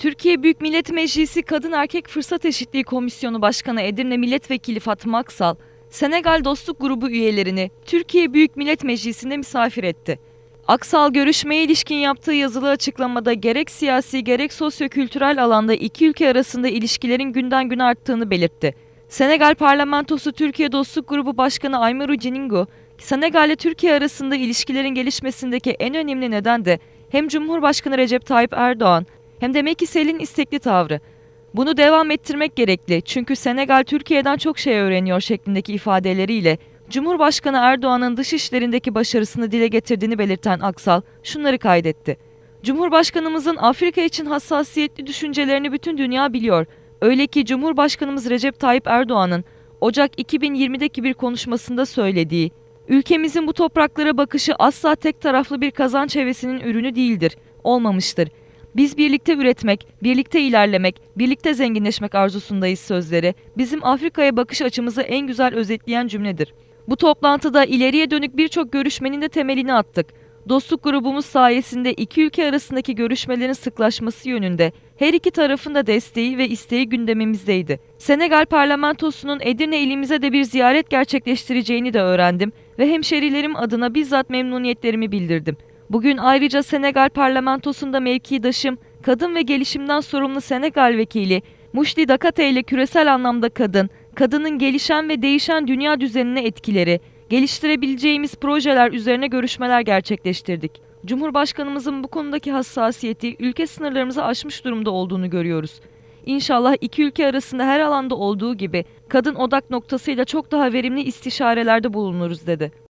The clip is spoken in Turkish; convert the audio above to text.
Türkiye Büyük Millet Meclisi Kadın Erkek Fırsat Eşitliği Komisyonu Başkanı Edirne Milletvekili Fatma Aksal, Senegal Dostluk Grubu üyelerini Türkiye Büyük Millet Meclisi'nde misafir etti. Aksal görüşmeye ilişkin yaptığı yazılı açıklamada gerek siyasi gerek sosyokültürel alanda iki ülke arasında ilişkilerin günden güne arttığını belirtti. Senegal Parlamentosu Türkiye Dostluk Grubu Başkanı Aymaru Ciningo, Senegal ile Türkiye arasında ilişkilerin gelişmesindeki en önemli neden de hem Cumhurbaşkanı Recep Tayyip Erdoğan hem de Macky Sall'in istekli tavrı. Bunu devam ettirmek gerekli çünkü Senegal Türkiye'den çok şey öğreniyor şeklindeki ifadeleriyle Cumhurbaşkanı Erdoğan'ın dış işlerindeki başarısını dile getirdiğini belirten Aksal şunları kaydetti. Cumhurbaşkanımızın Afrika için hassasiyetli düşüncelerini bütün dünya biliyor. Öyle ki Cumhurbaşkanımız Recep Tayyip Erdoğan'ın Ocak 2020'deki bir konuşmasında söylediği, ülkemizin bu topraklara bakışı asla tek taraflı bir kazanç hevesinin ürünü değildir, olmamıştır. Biz birlikte üretmek, birlikte ilerlemek, birlikte zenginleşmek arzusundayız sözleri bizim Afrika'ya bakış açımızı en güzel özetleyen cümledir. Bu toplantıda ileriye dönük birçok görüşmenin de temelini attık. Dostluk grubumuz sayesinde iki ülke arasındaki görüşmelerin sıklaşması yönünde her iki tarafın da desteği ve isteği gündemimizdeydi. Senegal parlamentosunun Edirne ilimize de bir ziyaret gerçekleştireceğini de öğrendim ve hemşerilerim adına bizzat memnuniyetlerimi bildirdim. Bugün ayrıca Senegal parlamentosunda mevkidaşım, kadın ve gelişimden sorumlu Senegal vekili Muşli Dakate ile küresel anlamda kadın, kadının gelişen ve değişen dünya düzenine etkileri, geliştirebileceğimiz projeler üzerine görüşmeler gerçekleştirdik. Cumhurbaşkanımızın bu konudaki hassasiyeti ülke sınırlarımızı aşmış durumda olduğunu görüyoruz. İnşallah iki ülke arasında her alanda olduğu gibi kadın odak noktasıyla çok daha verimli istişarelerde bulunuruz dedi.